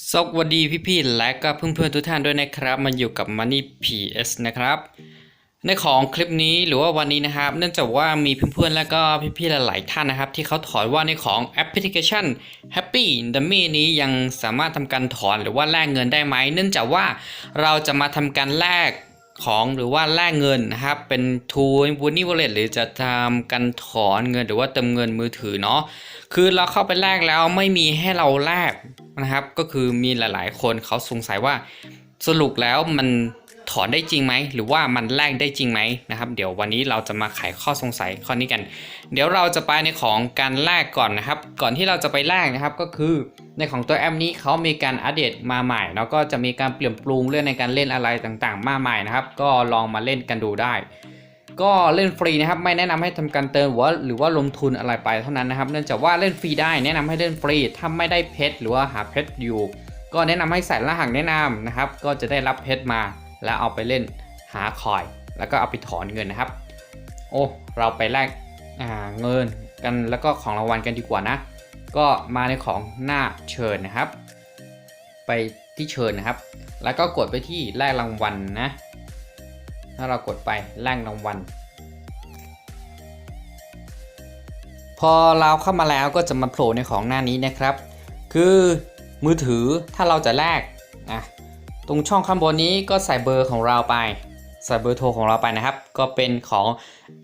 สวัสดีพี่ๆและก็เพื่อนๆทุกท่านด้วยนะครับมาอยู่กับ Money PS นะครับ ในของคลิปนี้หรือว่าวันนี้นะครับ เนื่องจากว่ามีเพื่อนๆและก็พี่ๆหลายๆท่านนะครับ ที่เขาถอนว่าในของแอปพลิเคชัน Happy Dummy นี้ยังสามารถทำการถอนหรือว่าแลกเงินได้ไหม เนื่องจากว่าเราจะมาทำการแลก ของหรือว่าแลกเงินนะครับ เป็นทูบูนี่วอลเล็ตหรือจะทำการถอนเงินหรือว่าเติมเงินมือถือเนาะคือเราเข้าไปแลกแล้วไม่มีให้เราแลกนะครับ ก็คือมีหลาย ๆ คนเขาสงสัยว่าสรุปแล้วมัน ถอนได้จริงไหมหรือว่ามันแลกได้จริงไหมนะครับ เดี๋ยววันนี้เราจะมาไขข้อสงสัยข้อนี้กัน เดี๋ยวเราจะไปในของการแลกก่อนนะครับ ก่อนที่เราจะไปแลกนะครับก็คือในของตัวแอปนี้เขามีการอัปเดตมาใหม่ แล้วก็จะมีการเปลี่ยนปรุงเรื่องในการเล่นอะไรต่างๆ มากมายนะครับ ก็ลองมาเล่นกันดูได้ก็เล่นฟรีนะครับไม่แนะนำให้ทำการเติมหรือว่าหรือว่าลงทุนอะไรไปเท่านั้นนะครับ เนื่องจากว่าเล่นฟรีได้แนะนำให้เล่นฟรีถ้าไม่ได้เพชรหรือว่าหาเพชรอยู่ ก็แนะนำให้ใส่รหัสแนะนำนะครับ ก็จะได้รับเพชรมา แล้วเอาไปเล่นหาคอยแล้วก็เอาไปถอนเงินนะครับ โอ้เราไปแลกเงินกันแล้วก็ของรางวัลกันดีกว่านะ ก็มาในของหน้าเชิญนะครับ ไปที่เชิญนะครับ แล้วก็กดไปที่แลกรางวัลนะถ้าเรากดไปแลกรางวัลพอเราเข้ามาแล้วก็จะมาโผล่ในของหน้านี้นะครับ คือมือถือถ้าเราจะแลกอะ ตรงช่องข้างบนนี้ก็ใส่เบอร์ของเราไป ใส่เบอร์โทรของเราไปนะครับ ก็เป็นของ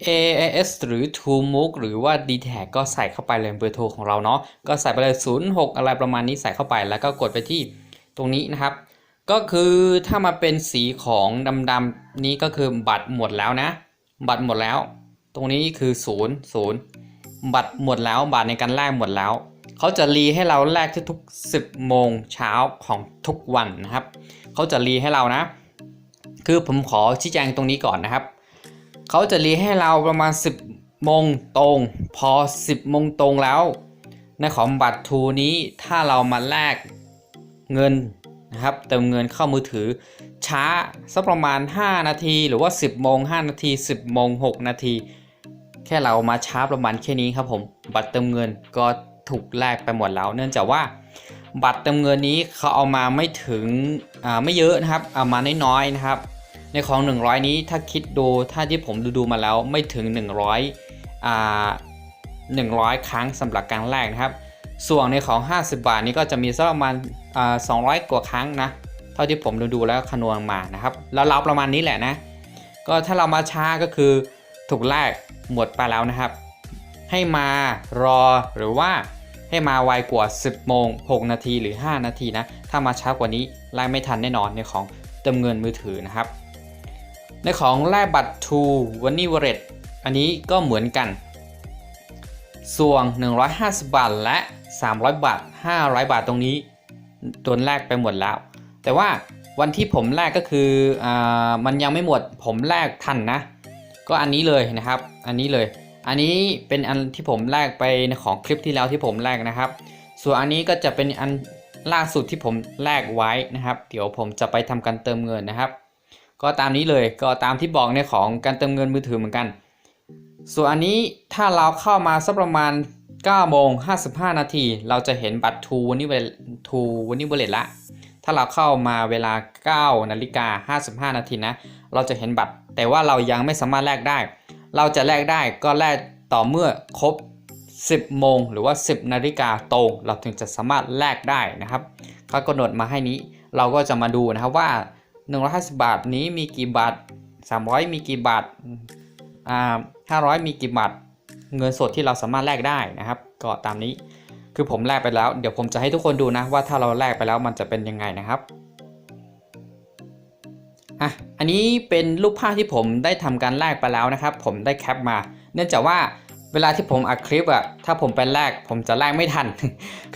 AIS หรือ t o m o o k หรือว่า d t a g ก็ใส่เข้าไปเลยเบอร์โทรของเราเนาะก็ใส่ไปเลย 06 อะไรประมาณนี้ใส่เข้าไปแล้วก็กดไปที่ตรงนี้นะครับ ก็คือถ้ามาเป็นสีของดำๆนี้ก็คือบัตรหมดแล้วนะ บัตรหมดแล้ว ตรงนี้คือ 0 0 บัตรหมดแล้วบัตรในการแลกหมดแล้วเขาจะรีให้เราแลกทุกๆ10โมงเช้าของทุกวันนะครับ เขาจะรีให้เรานะ คือผมขอชี้แจงตรงนี้ก่อนนะครับ เขาจะรีให้เราประมาณ 10โมงตรง พอ 10โมงตรงแล้ว ในของบัตรทูนี้ถ้าเรามาแลกเงินนะครับเติมเงินเข้ามือถือช้าสักประมาณ 5 นาที หรือว่า 10โมง5นาที 10โมง6นาที แค่เรามาช้าประมาณแค่นี้ครับผม บัตรเติมเงินก็ถูกแลกไปหมดแล้ว เนื่องจากว่า บัตรเติมเงินนี้เขาเอามาไม่ถึงไม่เยอะนะครับ เอามาน้อยๆนะครับ ในของ 100 นี้ถ้าคิดดูถ้าที่ผมดูดูๆมาแล้วไม่ถึง 100อ่า100 ครั้งสำหรับการแลกนะครับ ส่วนในของ 50 บาทนี้ก็จะมีสักประมาณอ่า200 กว่าครั้งนะเท่าที่ผมดูดูๆแล้วคำนวณมานะครับแล้วเราประมาณนี้แหละนะ ก็ถ้าเรามาช้าก็คือถูกแลกหมดไปแล้วนะครับ ให้มารอหรือว่า ให้มาไวกว่า 10 โมง 6 นาทีหรือ 5 นาทีนะ ถ้ามาช้ากว่านี้แลกไม่ทันแน่นอนในของเติมเงินมือถือนะครับ ในของแลกบัตร To w a n y Wallet อันนี้ก็เหมือนกัน ส่วน 150 บาทและ 300 บาท 500 บาทตรงนี้โดนแลกไปหมดแล้ว แต่ว่าวันที่ผมแลกก็คืออามันยังไม่หมดผมแลกทันนะ ก็อันนี้เลยนะครับ อันนี้เลย อันนี้เป็นอันที่ผมแลกไปในของคลิปที่แล้วที่ผมแลกนะครับ ส่วนอันนี้ก็จะเป็นอันล่าสุดที่ผมแลกไว้นะครับ เดี๋ยวผมจะไปทำการเติมเงินนะครับ ก็ตามนี้เลยก็ตามที่บอกในของการเติมเงินมือถือเหมือนกัน ส่วนอันนี้ถ้าเราเข้ามาสักประมาณ9โมง55 นาที เราจะเห็นบัตรทูวันนี้เวลทูวันนี้เวลละ ถ้าเราเข้ามาเวลา 9 นาฬิกา 55 นาทีนะ เราจะเห็นบัตร แต่ว่าเรายังไม่สามารถแลกได้ เราจะแลกได้ก็แลกต่อเมื่อครบ 10 โมงหรือว่า 10 นาฬิกาตรง เราถึงจะสามารถแลกได้นะครับเขากำหนดมาให้นี้เราก็จะมาดูนะครับว่า 150 บาทนี้มีกี่บาท 300 มีกี่บาทอ่า500 มีกี่บาท เงินสดที่เราสามารถแลกได้นะครับ ก็ตามนี้คือผมแลกไปแล้ว เดี๋ยวผมจะให้ทุกคนดูนะว่าถ้าเราแลกไปแล้วมันจะเป็นยังไงนะครับ อะอันนี้เป็นรูปภาพที่ผมได้ทำการแลกไปแล้วนะครับ ผมได้แคปมา เนื่องจากว่าเวลาที่ผมอัดคลิปอะถ้าผมไปแลกผมจะแลกไม่ทัน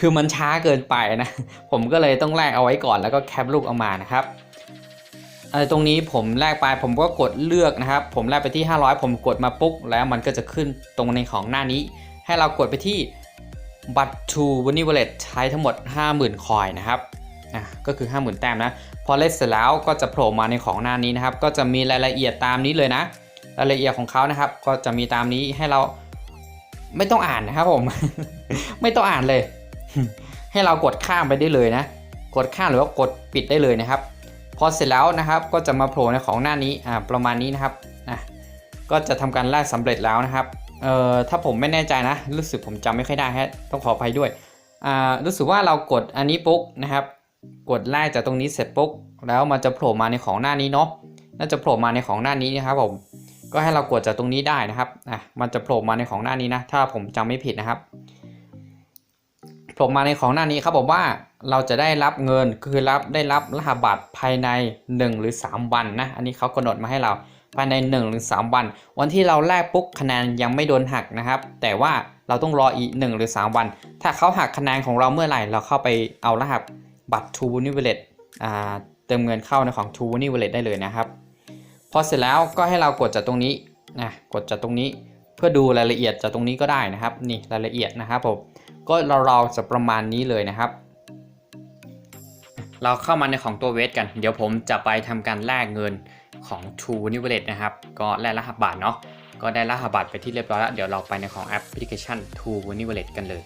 คือมันช้าเกินไปนะ ผมก็เลยต้องแลกเอาไว้ก่อนแล้วก็แคปรูปออกมานะครับเออตรงนี้ผมแลกไปผมก็กดเลือกนะครับ ผมแลกไปที่ 500 ผมกดมาปุ๊บแล้วมันก็จะขึ้นตรงในของหน้านี้ ให้เรากดไปที่บัตร to w a n y Wallet ใช้ทั้งหมด 50,000 คอยนะครับ อะก็คือ 50,000 แต้มนะ พอเล่นเสร็จแล้วก็จะโผล่มาในของหน้านี้นะครับ ก็จะมีรายละเอียดตามนี้เลยนะ รายละเอียดของเขานะครับ ก็จะมีตามนี้ให้เราไม่ต้องอ่านนะครับผม ไม่ต้องอ่านเลย ให้เรากดข้ามไปได้เลยนะ กดข้ามหรือว่ากดปิดได้เลยนะครับ พอเสร็จแล้วนะครับ ก็จะมาโผล่ในของหน้านี้อ่าประมาณนี้นะครับอะก็จะทำการแลกสำเร็จแล้วนะครับเอ่อถ้าผมไม่แน่ใจนะ รู้สึกผมจำไม่ค่อยได้ฮะต้องขออภัยด้วยอ่ารู้สึกว่าเรากดอันนี้ปุ๊บนะครับ กดแลกจากตรงนี้เสร็จปุ๊บแล้วมันจะโผล่มาในของหน้านี้เนาะน่าจะโผล่มาในของหน้านี้นะครับผมก็ให้เรากดจากตรงนี้ได้นะครับอะมันจะโผล่มาในของหน้านี้นะ ถ้าผมจำไม่ผิดนะครับโผล่มาในของหน้านี้ครับผมว่าเราจะได้รับเงินคือรับได้รับรหัสบัตรภายใน 1 หรือ 3 วันนะ อันนี้เขากำหนดมาให้เราภายใน 1 หรือ 3 วัน วันที่เราแลกปุ๊บคะแนนยังไม่โดนหักนะครับ แต่ว่าเราต้องรออีก 1 หรือ 3 วัน ถ้าเขาหักคะแนนของเราเมื่อไหร่เราเข้าไปเอารหัส บัตร True Money Wallet เติมเงินเข้าในของ True Money Wallet ได้เลยนะครับ พอเสร็จแล้วก็ให้เรากดจากตรงนี้นะกดจากตรงนี้เพื่อดูรายละเอียดจากตรงนี้ก็ได้นะครับนี่รายละเอียดนะครับผมก็เราๆจะประมาณนี้เลยนะครับ เราเข้ามาในของตัวเวทกัน เดี๋ยวผมจะไปทำการแลกเงินของ True Money Wallet นะครับ ก็แลกรหัสบัตรเนาะก็ได้รหัสบัตรไปที่เรียบร้อยแล้ว เดี๋ยวเราไปในของแอปพลิเคชัน True Money Wallet กันเลย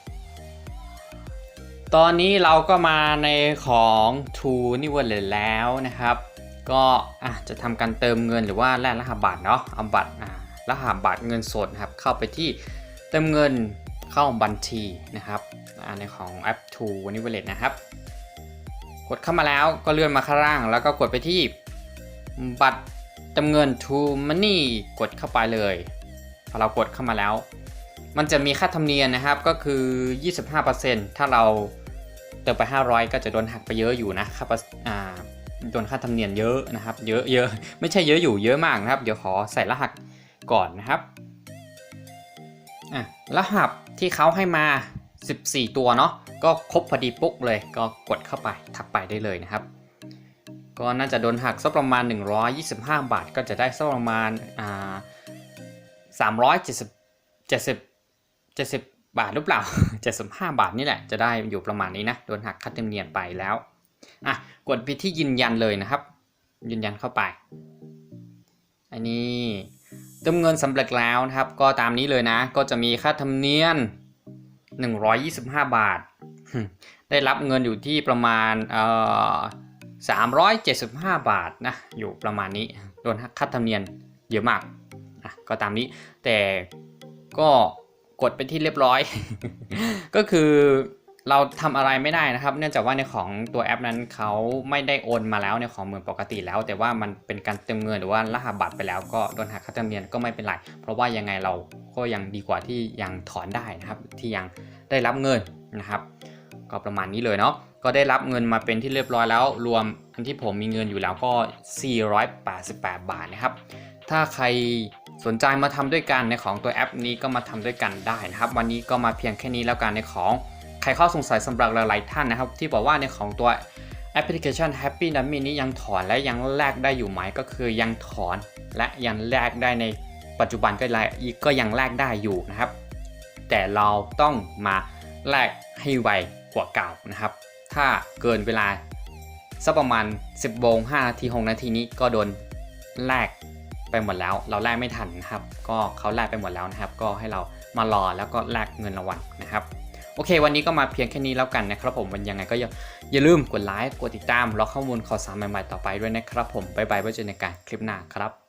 ตอนนี้เราก็มาในของ True Money Wallet แล้วนะครับ ก็อะจะทำการเติมเงินหรือว่าแลกรหัสบัตรเนาะเอาบัตรอ่ารหัสบัตรเงินสดนะครับ เข้าไปที่เติมเงินเข้าบัญชีนะครับอ่าในของแอป True Money Wallet นะครับ กดเข้ามาแล้วก็เลื่อนมาข้างล่าง แล้วก็กดไปที่บัตรเติมเงิน True Money กดเข้าไปเลยพอเรากดเข้ามาแล้ว มันจะมีค่าธรรมเนียมนะครับ ก็คือ 25%ถ้าเราเติมไป 500 ก็จะโดนหักไปเยอะอยู่นะค่าประอ่าโดนค่าธรรมเนียมเยอะนะครับ เยอะเยอะไม่ใช่เยอะอยู่เยอะมากนะครับ เดี๋ยวขอใส่รหัสก่อนนะครับอะรหัสที่เขาให้มา 14 ตัวเนาะก็ครบพอดีปุ๊กเลย ก็กดเข้าไปทักไปได้เลยนะครับ ก็น่าจะโดนหักสักประมาณ 125 บาท ก็จะได้สักประมาณอ่า370 70 70 บาทหรือเปล่า 75 บาทนี่แหละ จะได้อยู่ประมาณนี้นะ โดนหักค่าธรรมเนียมไปแล้ว อะ กดไปที่ยืนยันเลยนะครับ ยืนยันเข้าไป อันนี้เติมเงินสำเร็จแล้วนะครับ ก็ตามนี้เลยนะ ก็จะมีค่าธรรมเนียม 125 บาท ได้รับเงินอยู่ที่ประมาณเอ่อ375 บาทนะ อยู่ประมาณนี้ โดนหักค่าธรรมเนียมเยอะมาก อะ ก็ตามนี้ แต่ก็ กดไปที่เรียบร้อย ก็คือเราทำอะไรไม่ได้นะครับ เนื่องจากว่าในของตัวแอปนั้นเขาไม่ได้โอนมาแล้วในของเหมือนปกติแล้ว แต่ว่ามันเป็นการเติมเงินหรือว่ารหัสบัตรไปแล้ว ก็โดนหักค่าธรรมเนียมก็ไม่เป็นไร เพราะว่ายังไงเราก็ยังดีกว่าที่ยังถอนได้นะครับ ที่ยังได้รับเงินนะครับ ก็ประมาณนี้เลยเนาะก็ได้รับเงินมาเป็นที่เรียบร้อยแล้ว รวมอันที่ผมมีเงินอยู่แล้วก็ 488 บาทนะครับ ถ้าใคร สนใจมาทำด้วยกันในของตัวแอปนี้ก็มาทำด้วยกันได้นะครับ วันนี้ก็มาเพียงแค่นี้แล้วกันในของใครข้อสงสัยสำหรับหลายๆท่านนะครับ ที่บอกว่าในของตัวแอปพลิเคชัน Happy Dummy นี้ยังถอนและยังแลกได้อยู่ไหมก็คือยังถอนและยังแลกได้ในปัจจุบันก็แลกก็ยังแลกได้อยู่นะครับ แต่เราต้องมาแลกให้ไวกว่าเก่านะครับ ถ้าเกินเวลาสักประมาณ 10โมง5นาที6นาทีนี้ก็โดนแลก หมดแล้ว เราแลกไม่ทันนะครับ ก็เขาแลกไปหมดแล้วนะครับ ก็ให้เรามารอแล้วก็แลกเงินรางวัลนะครับโอเค วันนี้ก็มาเพียงแค่นี้แล้วกันนะครับผมวันยังไงก็อย่าอย่าลืมกดไลค์กดติดตามรอข้อมูลข่าวสารใหม่ๆต่อไปด้วยนะครับผมบ๊ายบายไว้เจอกันในการคลิปหน้าครับ